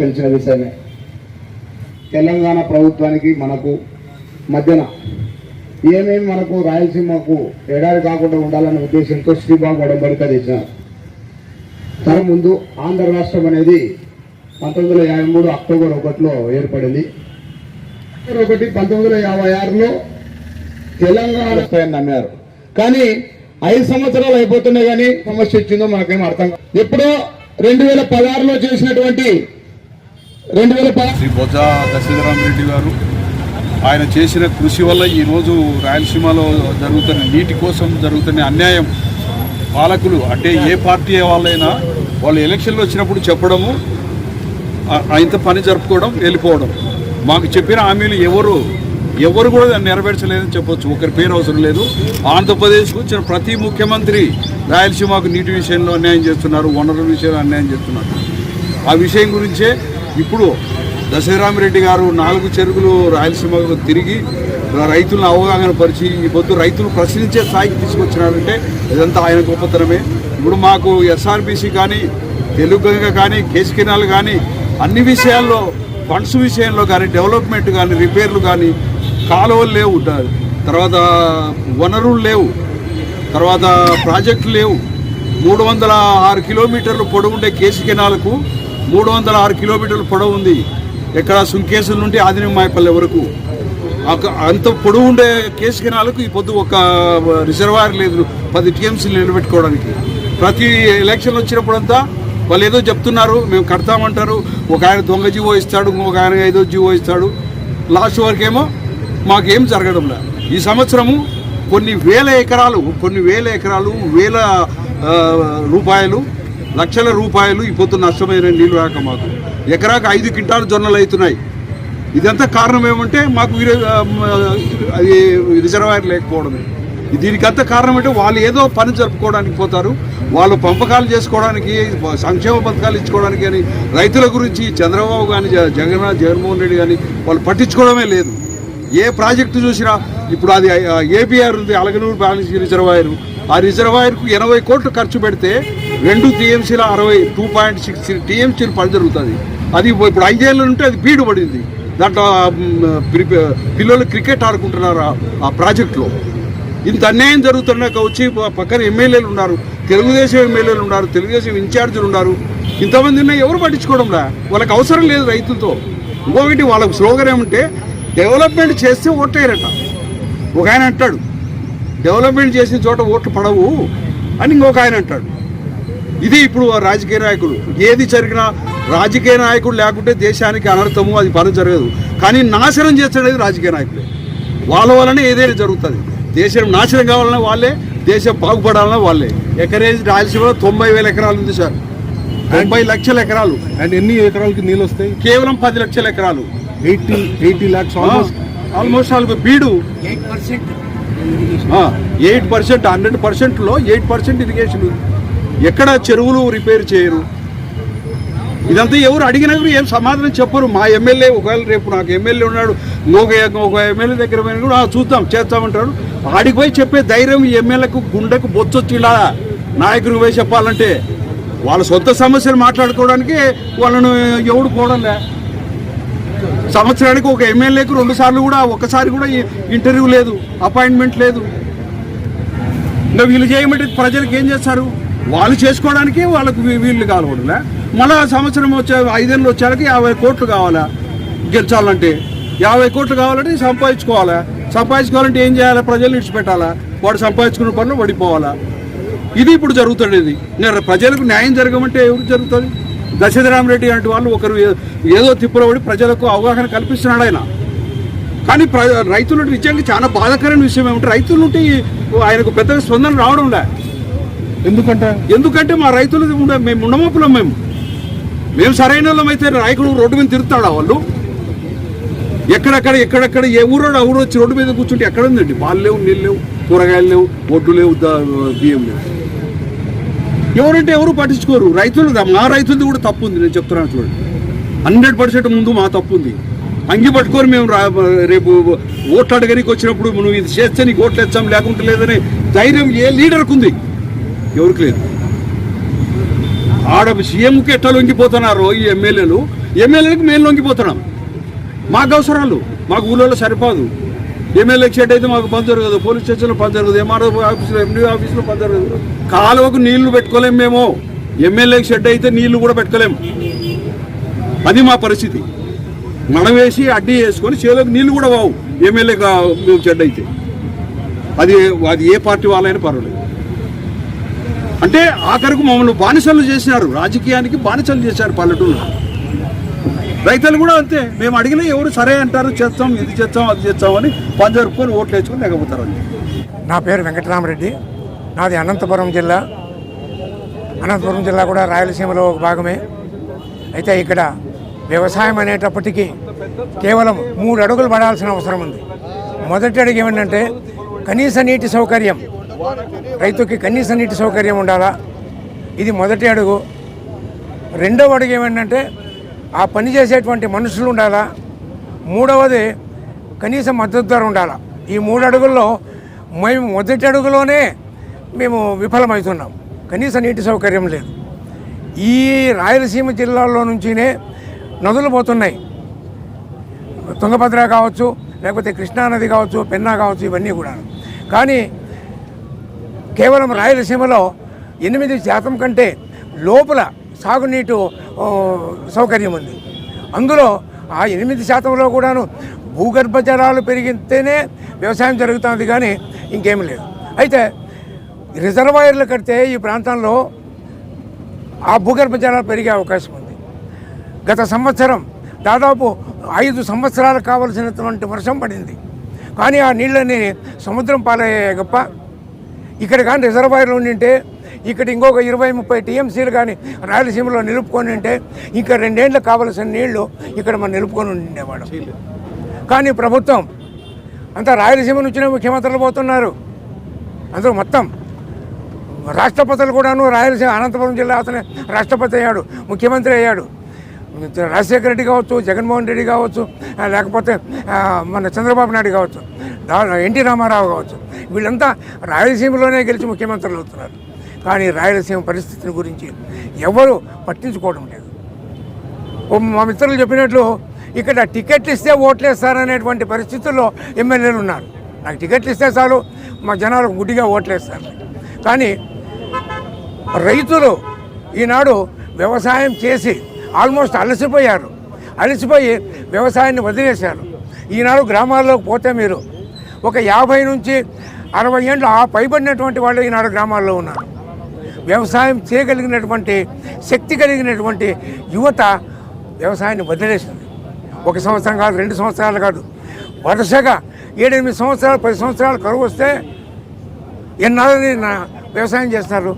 తెలిసిన విషయమే తెలంగాణ ప్రభుత్వానికి మనకు మధ్యన ఏమేమి మనకు రాయలసీమకు ఎడారి కాకుండా ఉండాలనే ఉద్దేశంతో శ్రీబాబు ఒడంబడిక తెచ్చినారు. తన ముందు ఆంధ్ర రాష్ట్రం అనేది పంతొమ్మిది వందల యాభై మూడు అక్టోబర్ ఒకటిలో ఏర్పడింది. ఒకటి పంతొమ్మిది వందల యాభై ఆరులో తెలంగాణ నమ్మారు. కానీ ఐదు సంవత్సరాలు అయిపోతున్నాయి కానీ సమస్య వచ్చిందో మనకేం అర్థం ఎప్పుడో రెండు వేల పదహారులో చేసినటువంటి రెండు వేల శ్రీ బొజ్జ దశరథరామరెడ్డి గారు ఆయన చేసిన కృషి వల్ల ఈరోజు రాయలసీమలో జరుగుతున్న నీటి కోసం జరుగుతున్న అన్యాయం పాలకులు అంటే ఏ పార్టీ వాళ్ళైనా వాళ్ళు ఎలక్షన్లు వచ్చినప్పుడు చెప్పడము ఇంత పని జరుపుకోవడం వెళ్ళిపోవడం. మాకు చెప్పిన హామీలు ఎవరు ఎవరు కూడా దాన్ని నెరవేర్చలేదని చెప్పొచ్చు. ఒకరి పేరు అవసరం లేదు. ఆంధ్రప్రదేశ్కు వచ్చిన ప్రతి ముఖ్యమంత్రి రాయలసీమకు నీటి విషయంలో అన్యాయం చేస్తున్నారు వనరుల విషయంలో అన్యాయం చేస్తున్నారు. ఆ విషయం గురించే ఇప్పుడు దశరామిరెడ్డి గారు నాలుగు చెరుకులు రాయలసీమకు తిరిగి రైతులను అవగాహన పరిచి ఈ పొద్దు రైతులు ప్రశ్నించే స్థాయికి తీసుకొచ్చినారంటే ఇదంతా ఆయన గొప్పతనమే. ఇప్పుడు మాకు ఎస్ఆర్బీసీ కానీ తెలుగు గంగ కానీ కేసు కానీ అన్ని విషయాల్లో ఫండ్స్ విషయంలో కానీ డెవలప్మెంట్ కానీ రిపేర్లు కానీ కాలువలు లేవు. తర్వాత వనరులు లేవు. తర్వాత ప్రాజెక్టులు లేవు. మూడు వందల ఆరు కిలోమీటర్లు పొడవుండే కేసు కెనాలకు మూడు వందల ఆరు కిలోమీటర్ల పొడవు ఉంది. ఎక్కడ సుంకేసుల నుండి ఆదినమాయపల్లె వరకు. అంత పొడవు ఉండే కేసు కెనాలకు ఈ పొద్దు ఒక రిజర్వాయర్ లేదు. పది టీఎంసీలు నిలబెట్టుకోవడానికి. ప్రతి ఎలక్షన్ వచ్చినప్పుడంతా వాళ్ళు ఏదో చెప్తున్నారు మేము కడతామంటారు. ఒక ఆయన దొంగ జీవో ఇస్తాడు ఒక ఆయన ఏదో జీవో ఇస్తాడు. లాస్ట్ వరకేమో మాకేం జరగడం లేదు ఈ సంవత్సరము కొన్ని వేల ఎకరాలు కొన్ని వేల ఎకరాలు వేల రూపాయలు లక్షల రూపాయలు ఈ పొద్దు నష్టమైన నీళ్ళు రాక మాకు. ఎకరాకు ఐదు క్వింటాలు జొన్నలు అవుతున్నాయి. ఇదంతా కారణం ఏమంటే మాకు అది రిజర్వాయర్ లేకపోవడమే. దీనికంతా కారణం అంటే వాళ్ళు ఏదో పని జరుపుకోవడానికి పోతారు. వాళ్ళు పంపకాలు చేసుకోవడానికి సంక్షేమ పథకాలు ఇచ్చుకోవడానికి కానీ రైతుల గురించి చంద్రబాబు కానీ జగన్ జగన్మోహన్ రెడ్డి కానీ వాళ్ళు పట్టించుకోవడమే లేదు. ఏ ప్రాజెక్టు చూసినా ఇప్పుడు అది ఏపీఆర్ ఉంది అలగనూరు బ్యాలెన్స్ రిజర్వాయర్. ఆ రిజర్వాయర్కు ఎనభై కోట్లు ఖర్చు పెడితే రెండు టీఎంసీల అరవై టూ పాయింట్ సిక్స్ టీఎంసీలు పని జరుగుతుంది. అది ఇప్పుడు ఐదేళ్ళు ఉంటే అది బీడు పడింది దాంట్లో పిల్లలు క్రికెట్ ఆడుకుంటున్నారు ఆ- ప్రాజెక్టులో. ఇంత అన్యాయం జరుగుతున్నాక వచ్చి పక్కన ఎమ్మెల్యేలు ఉన్నారు తెలుగుదేశం ఎమ్మెల్యేలు ఉన్నారు తెలుగుదేశం ఇన్ఛార్జీలు ఉన్నారు. ఇంతమంది ఉన్నాయి ఎవరు పట్టించుకోవడంలా వాళ్ళకి అవసరం లేదు రైతులతో. ఇంకొకటి వాళ్ళకి స్లోగన్ ఏమంటే డెవలప్మెంట్ చేస్తే ఓట్లేరట ఒక ఆయన అంటాడు డెవలప్మెంట్ చేసిన చోట ఓట్లు పడవు అని ఇంకొక ఆయన అంటాడు. ఇది ఇప్పుడు రాజకీయ నాయకులు. ఏది జరిగినా రాజకీయ నాయకుడు లేకుంటే దేశానికి అనర్థము అది పని జరగదు. కానీ నాశనం చేసేది రాజకీయ నాయకులే. వాళ్ళ వల్లనే ఏదైనా జరుగుతుంది. దేశం నాశనం కావాలన్నా వాళ్ళే దేశం బాగుపడాలన్నా వాళ్ళే. ఎకరేజ్ రాయలసీమలో తొంభై వేల ఎకరాలు ఉంది సార్. తొంభై లక్షల ఎకరాలు. అండ్ ఎన్ని ఎకరాలకి నీళ్ళు వస్తాయి? కేవలం పది లక్షల ఎకరాలు. Eighty eighty lakhs almost? Almost all బీడు. ఎయిట్ పర్సెంట్ హండ్రెడ్ పర్సెంట్లో ఎయిట్ పర్సెంట్ ఇరిగేషన్ ఉంది. ఎక్కడ చెరువులు రిపేర్ చేయరు. ఇదంతా ఎవరు అడిగినా కూడా ఏం సమాధానం చెప్పరు. మా ఎమ్మెల్యే ఒకవేళ రేపు నాకు ఎమ్మెల్యే ఉన్నాడు ఇంకొక ఒక ఎమ్మెల్యే దగ్గర పోయినా కూడా చూద్దాం చేస్తామంటాడు ఆడికి పోయి చెప్పే ధైర్యం ఈ ఎమ్మెల్యేకు గుండెకు బొచ్చొచ్చిలా నాయకుడికి పోయి చెప్పాలంటే వాళ్ళ సొంత సమస్యలు మాట్లాడుకోవడానికి వాళ్ళను ఎవడు పోవడంలే సంవత్సరానికి ఒక ఎమ్మెల్యేకు రెండు సార్లు కూడా ఒక్కసారి కూడా ఇంటర్వ్యూ లేదు అపాయింట్మెంట్ లేదు. ఇంకా వీళ్ళు చేయమంటే ప్రజలకు ఏం చేస్తారు? వాళ్ళు చేసుకోవడానికి వాళ్ళకు వీళ్ళు కావాలకూడదులే మళ్ళా సంవత్సరం వచ్చే ఐదేళ్ళు వచ్చేకి యాభై కోట్లు కావాలా? గెలిచాలంటే యాభై కోట్లు కావాలంటే సంపాదించుకోవాలా? సంపాదించుకోవాలంటే ఏం చేయాలి? ప్రజలు విడిచిపెట్టాలా? వాడు సంపాదించుకున్న పనులు పడిపోవాలా? ఇది ఇప్పుడు జరుగుతుండేది నేను ప్రజలకు న్యాయం జరగమంటే ఎవరు జరుగుతుంది? దశరథరామరెడ్డి లాంటి వాళ్ళు ఒకరు ఏదో తిప్పులో పడి ప్రజలకు అవగాహన కల్పిస్తున్నాడు ఆయన. కానీ ప్ర రైతులు నిజంగా చాలా బాధాకరమైన విషయం ఏమంటే? రైతుల నుండి ఆయనకు పెద్దగా స్పందన రావడం లే. ఎందుకంటే? ఎందుకంటే మా రైతులు ఉండ- మేము ఉండమప్పులం మేము. మేము సరైన వాళ్ళం అయితే నాయకుడు రోడ్డు మీద తిరుగుతాడా వాళ్ళు? ఎక్కడెక్కడ ఎక్కడెక్కడ ఏ ఊరోడు ఆ ఊరు వచ్చి రోడ్డు మీద కూర్చుంటే ఎక్కడ ఉందండి? పాలు లేవు నీళ్ళు లేవు కూరగాయలు లేవు ఒడ్డు లేవు బియ్యం లేవు. ఎవరంటే ఎవరు పట్టించుకోరు. రైతులు మా రైతులది కూడా తప్పు ఉంది నేను చెప్తున్నాను చూడండి. హండ్రెడ్ పర్సెంట్ ముందు మా తప్పు ఉంది. అంగి పట్టుకొని మేము రా- రేపు ఓట్లు అడగనికి వచ్చినప్పుడు నువ్వు ఇది చేస్తే నీకు ఓట్లు ఇచ్చాం లేకుంటే లేదని ధైర్యం ఏ లీడర్కు ఉంది. ఎవరికి లేదు. ఆడ సీఎంకి ఎట్లా లొంగిపోతున్నారు ఈ ఎమ్మెల్యేలు? ఎమ్మెల్యేలకు మేము లొంగిపోతున్నాం. మాకు అవసరాలు. మాకు ఊళ్ళో సరిపోదు. ఎమ్మెల్యేకి షెడ్ అయితే మాకు పని జరగదు. పోలీస్ స్టేషన్లో పని జరగదు. ఎంఆర్ఓ ఆఫీస్లో ఎండి ఆఫీస్లో పని జరగదు. కాలువకు నీళ్ళు పెట్టుకోలేము మేము. ఎమ్మెల్యేకి షెడ్ అయితే నీళ్ళు కూడా పెట్టుకోలేము అది మా పరిస్థితి. మనం వేసి అడ్డీ వేసుకొని చేలోకి నీళ్ళు కూడా వావు ఎమ్మెల్యే షెడ్ అయితే. అది అది ఏ పార్టీ వాళ్ళైనా పర్వాలేదు. అంటే ఆఖరికి మమ్మల్ని బానిసలు చేసినారు రాజకీయానికి బానిసలు చేశారు పల్లెటూరులో. రైతులు కూడా అంతే. మేము అడిగినా ఎవరు సరే అంటారు చేస్తాం ఇది చేస్తాం అది చేస్తాం అని పని జరుపుకొని ఓట్లు వేసుకొని లేకపోతారు నా పేరు వెంకటరామరెడ్డి. నాది అనంతపురం జిల్లా. అనంతపురం జిల్లా కూడా రాయలసీమలో ఒక భాగమే. అయితే ఇక్కడ వ్యవసాయం అనేటప్పటికీ కేవలం మూడు అడుగులు పడాల్సిన అవసరం ఉంది. మొదటి అడుగు ఏమిటంటే కనీస నీటి సౌకర్యం. రైతుకి కనీస నీటి సౌకర్యం ఉండాలా? ఇది మొదటి అడుగు. రెండవ అడుగు ఏమిటంటే ఆ పని చేసేటువంటి మనుషులు ఉండాలా? మూడవది కనీసం మద్దతు ధర ఉండాలా? ఈ మూడు అడుగుల్లో మేము మొదటి అడుగులోనే మేము విఫలమవుతున్నాం. కనీస నీటి సౌకర్యం లేదు. ఈ రాయలసీమ జిల్లాల్లో నుంచినే నదులు పోతున్నాయి. తుంగభద్ర కావచ్చు లేకపోతే కృష్ణానది కావచ్చు పెన్నా కావచ్చు ఇవన్నీ కూడా కానీ కేవలం రాయలసీమలో ఎనిమిది శాతం కంటే లోపల సాగునీటి సౌకర్యం ఉంది. అందులో ఆ ఎనిమిది శాతంలో కూడాను భూగర్భ జలాలు పెరిగితేనే వ్యవసాయం జరుగుతుంది కానీ ఇంకేం లేదు. అయితే రిజర్వాయర్లు కడితే ఈ ప్రాంతంలో ఆ భూగర్భ జలాలు పెరిగే అవకాశం ఉంది. గత సంవత్సరం దాదాపు ఐదు సంవత్సరాలకు కావలసినటువంటి వర్షం పడింది. కానీ ఆ నీళ్ళని సముద్రం పాలయ్యాయి గప్ప ఇక్కడ కానీ రిజర్వాయర్లు ఉండింటే ఇక్కడ ఇంకొక ఇరవై ముప్పై టీఎంసీలు కానీ రాయలసీమలో నిలుపుకొని ఉంటే ఇంకా రెండేళ్ళు కావలసిన నీళ్ళు ఇక్కడ మనం నిలుపుకొని ఉండేవాడు కానీ ప్రభుత్వం అంతా రాయలసీమ నుంచినే ముఖ్యమంత్రులు పోతున్నారు. అందరూ మొత్తం రాష్ట్రపతులు కూడాను రాయలసీమ అనంతపురం జిల్లా అతనే రాష్ట్రపతి అయ్యాడు ముఖ్యమంత్రి అయ్యాడు. రాజశేఖర రెడ్డి కావచ్చు జగన్మోహన్ రెడ్డి కావచ్చు లేకపోతే మన చంద్రబాబు నాయుడు కావచ్చు ఎన్టీ రామారావు కావచ్చు వీళ్ళంతా రాయలసీమలోనే గెలిచి ముఖ్యమంత్రులు అవుతున్నారు. కానీ రాయలసీమ పరిస్థితిని గురించి ఎవరు పట్టించుకోవడం లేదు. మా మిత్రులు చెప్పినట్లు ఇక్కడ టికెట్లు ఇస్తే ఓట్లేస్తారనేటువంటి పరిస్థితుల్లో ఎమ్మెల్యేలు ఉన్నారు. నాకు టికెట్లు ఇస్తే చాలు మా జనాలకు గుడ్డిగా ఓట్లేస్తారు కానీ రైతులు ఈనాడు వ్యవసాయం చేసి ఆల్మోస్ట్ అలసిపోయారు. అలసిపోయి వ్యవసాయాన్ని వదిలేశారు. ఈనాడు గ్రామాల్లోకి పోతే మీరు ఒక యాభై నుంచి అరవై ఏళ్ళు ఆ పైబడినటువంటి వాళ్ళు ఈనాడు గ్రామాల్లో ఉన్నారు. వ్యవసాయం చేయగలిగినటువంటి శక్తి కలిగినటువంటి యువత వ్యవసాయాన్ని వదిలేసింది. ఒక సంవత్సరం కాదు రెండు సంవత్సరాలు కాదు. వరుసగా ఏడెనిమిది సంవత్సరాలు పది సంవత్సరాలు కరువు వస్తే ఎన్నాళ్ళని వ్యవసాయం చేస్తారు?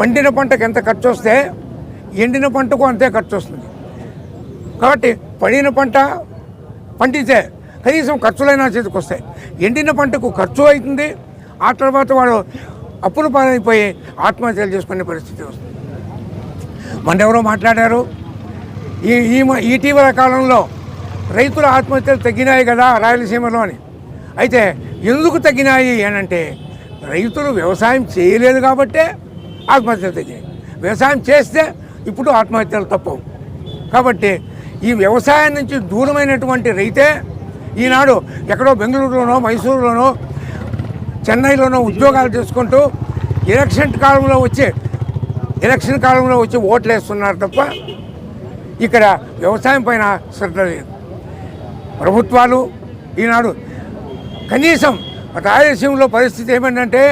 పండిన పంటకు ఎంత ఖర్చు వస్తే ఎండిన పంటకు అంతే ఖర్చు వస్తుంది. కాబట్టి పడిన పంట పండితే కనీసం ఖర్చులైనా చేతికి వస్తాయి. ఎండిన పంటకు ఖర్చు అవుతుంది. ఆ తర్వాత వాడు అప్పులు పాలైపోయి ఆత్మహత్యలు చేసుకునే పరిస్థితి వస్తుంది. మన ఎవరో మాట్లాడారు? ఈ ఈ మ- ఇటీవల కాలంలో రైతుల ఆత్మహత్యలు తగ్గినాయి కదా రాయలసీమలో అని. అయితే ఎందుకు తగ్గినాయి అని అంటే రైతులు వ్యవసాయం చేయలేదు కాబట్టే ఆత్మహత్యలు తగ్గినాయి. వ్యవసాయం చేస్తే ఇప్పుడు ఆత్మహత్యలు తప్పవు. కాబట్టి ఈ వ్యవసాయం నుంచి దూరమైనటువంటి రైతే ఈనాడు ఎక్కడో బెంగళూరులోనో మైసూరులోనో చెన్నైలోనో ఉద్యోగాలు చేసుకుంటూ ఎలక్షన్ కాలంలో వచ్చే ఎలక్షన్ కాలంలో వచ్చి ఓట్లు వేస్తున్నారు తప్ప ఇక్కడ వ్యవసాయం పైన శ్రద్ధ లేదు. ప్రభుత్వాలు ఈనాడు కనీసం రాయలసీమలో పరిస్థితి ఏమంటే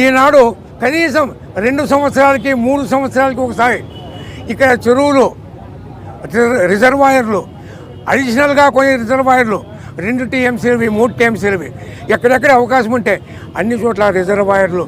ఈనాడు కనీసం రెండు సంవత్సరాలకి మూడు సంవత్సరాలకి ఒకసారి ఇక్కడ చెరువులు రిజర్వాయర్లు అడిషనల్గా కొన్ని రిజర్వాయర్లు రెండు టీఎంసీలవి మూడు టీఎంసీలవి ఎక్కడెక్కడ అవకాశం ఉంటే అన్ని చోట్ల రిజర్వాయర్లు.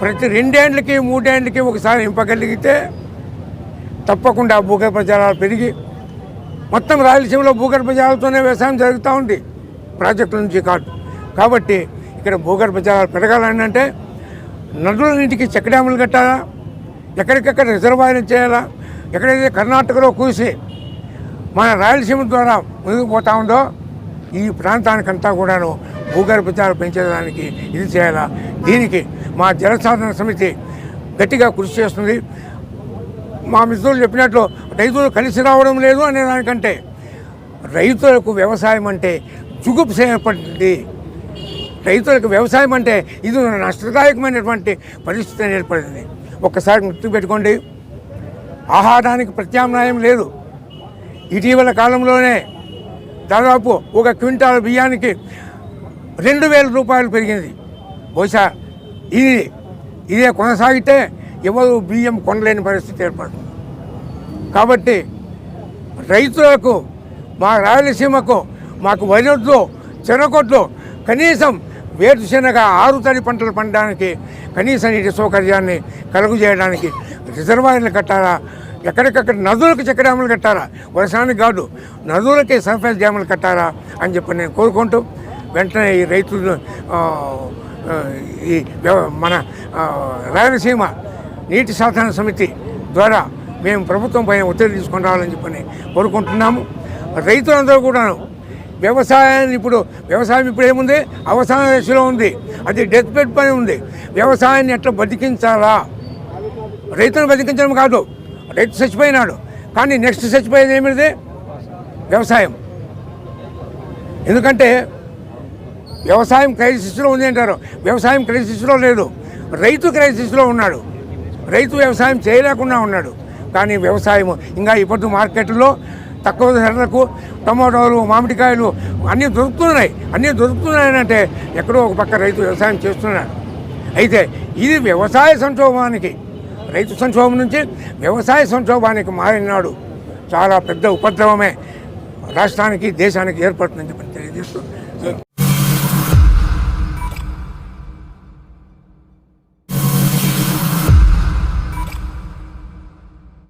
ప్రతి రెండేండ్లకి మూడేండ్లకి ఒకసారి ఇంపగలిగితే తప్పకుండా భూగర్భ జలాలు పెరిగి మొత్తం రాయలసీమలో భూగర్భ జలాలతోనే వ్యవసాయం జరుగుతూ ఉంది. ప్రాజెక్టుల నుంచి కాదు. కాబట్టి ఇక్కడ భూగర్భ జలాలు పెరగాలని అంటే నదులన్నింటికి చెక్ డ్యాములు కట్టాలా? ఎక్కడికెక్కడ రిజర్వాయర్లు చేయాలా? ఎక్కడైతే కర్ణాటకలో కూసి మన రాయలసీమ ద్వారా ముందుకు పోతా ఉందో ఈ ప్రాంతానికంతా కూడాను భూగర్భ జలాలు పెంచడానికి ఇది చేయాలా? దీనికి మా జలసాధన సమితి గట్టిగా కృషి చేస్తుంది. మా మిత్రులు చెప్పినట్లు రైతులు కలిసి రావడం లేదు అనే దానికంటే రైతులకు వ్యవసాయం అంటే జుగుప్స ఏర్పడింది రైతులకు వ్యవసాయం అంటే ఇది నష్టదాయకమైనటువంటి పరిస్థితి ఏర్పడింది. ఒక్కసారి గుర్తుపెట్టుకోండి ఆహారానికి ప్రత్యామ్నాయం లేదు. ఇటీవల కాలంలోనే దాదాపు ఒక క్వింటాల్ బియ్యానికి రెండు వేల రూపాయలు పెరిగింది. బహుశా ఇది ఇదే కొనసాగితే ఎవరు బియ్యం కొనలేని పరిస్థితి ఏర్పడుతుంది. కాబట్టి రైతులకు మా రాయలసీమకు మాకు వరొద్దు చెనకొద్దు కనీసం వేరుశెనగ ఆరు తడి పంటలు పండడానికి కనీస నీటి సౌకర్యాన్ని కలుగు చేయడానికి రిజర్వాయర్లు కట్టాలా? ఎక్కడికక్కడ నదులకు చెక్క డ్యాములు కట్టారా వర్షానికి కాదు నదులకి సర్ఫేస్ డ్యాములు కట్టారా అని చెప్పి నేను కోరుకుంటూ వెంటనే ఈ రైతులు ఈ మన రాయలసీమ నీటి సాధన సమితి ద్వారా మేము ప్రభుత్వం పైన ఒత్తిడి తీసుకుని రావాలని చెప్పని కోరుకుంటున్నాము. రైతులందరూ కూడాను వ్యవసాయాన్ని ఇప్పుడు వ్యవసాయం ఇప్పుడు ఏముంది? అవసాన దశలో ఉంది. అది డెత్ బెడ్ పని ఉంది. వ్యవసాయాన్ని ఎట్లా బతికించాలా? రైతును బతికించడం కాదు. రైతు చచ్చిపోయినాడు. కానీ నెక్స్ట్ చచ్చిపోయేది ఏమిటి వ్యవసాయం. ఎందుకంటే వ్యవసాయం క్రైసిస్లో ఉంది అంటారు. వ్యవసాయం క్రైసిస్లో లేదు. రైతు క్రైసిస్లో ఉన్నాడు. రైతు వ్యవసాయం చేయలేకుండా ఉన్నాడు. కానీ వ్యవసాయం ఇంకా ఇప్పుడు మార్కెట్లో తక్కువ ధరలకు టమాటోలు మామిడికాయలు అన్నీ దొరుకుతున్నాయి. అన్నీ దొరుకుతున్నాయి అంటే ఎక్కడో ఒక పక్క రైతు వ్యవసాయం చేస్తున్నాడు. అయితే ఇది వ్యవసాయ సంక్షోభానికి రైతు సంక్షోభం నుంచి వ్యవసాయ సంక్షోభానికి మారినాడు చాలా పెద్ద ఉపద్రవమే రాష్ట్రానికి దేశానికి ఏర్పడుతుందని చెప్పి తెలియజేస్తూ